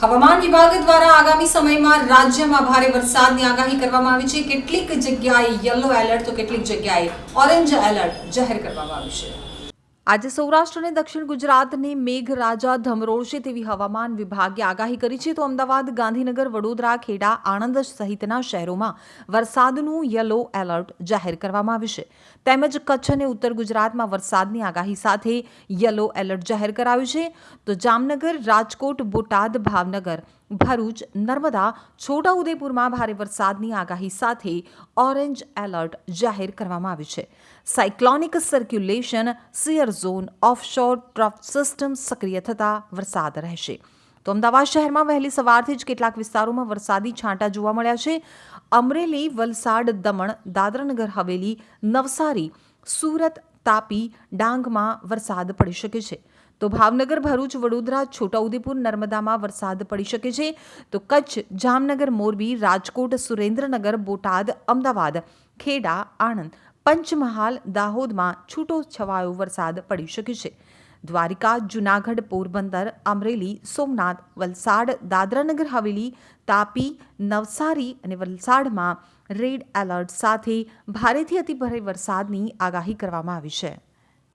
હવામાન વિભાગ દ્વારા આગામી સમયમાં રાજ્યમાં ભારે વરસાદની આગાહી કરવામાં આવી છે. કેટલીક જગ્યાએ યલો એલર્ટ, તો કેટલીક જગ્યાએ ઓરેન્જ એલર્ટ જાહેર કરવામાં આવ્યું છે. આજે સૌરાષ્ટ્ર અને દક્ષિણ ગુજરાતને મેઘરાજા ધમરોળશે તેવી હવામાન વિભાગે આગાહી કરી છે. તો અમદાવાદ, ગાંધીનગર, વડોદરા, ખેડા, આણંદ સહિતના શહેરોમાં વરસાદનું યલો એલર્ટ જાહેર કરવામાં આવ્યું છે. તેમજ કચ્છ અને ઉત્તર ગુજરાતમાં વરસાદની આગાહી સાથે યલો એલર્ટ જાહેર કરાયું છે. તો જામનગર, રાજકોટ, બોટાદ, ભાવનગર ભરૂચ, નર્મદા, છોટાઉદેપુરમાં ભારે વરસાદની આગાહી સાથે ઓરેન્જ એલર્ટ જાહેર કરવામાં આવ્યું છે. Cyclonic circulation shear zone, offshore trough system સક્રિય થતાં વરસાદ રહેશે. તો અમદાવાદ શહેરમાં વહેલી સવારથી જ કેટલાક વિસ્તારોમાં વરસાદી છાંટા જોવા મળ્યા છે. અમરેલી, વલસાડ, દમણ, દાદરાનગર, હવેલી, નવસારી, સુરત તાપી ડાંગમાં વરસાદ પડી શકે છે. તો ભાવનગર, ભરૂચ, વડોદરા, છોટાઉદેપુર, નર્મદામાં વરસાદ પડી શકે છે. તો કચ્છ, જામનગર, મોરબી, રાજકોટ, સુરેન્દ્રનગર, બોટાદ, અમદાવાદ, ખેડા, આણંદ, પંચમહાલ, દાહોદમાં છૂટો છવાયો વરસાદ પડી શકે છે. દ્વારિકા જુનાગઢ પોરબંદર અમરેલી સોમનાથ વલસાડ દાદરાનગર હવેલી તાપી નવસારી અને વલસાડમાં રેડ એલર્ટ સાથે ભારેથી અતિભારે વરસાદની આગાહી કરવામાં આવી છે.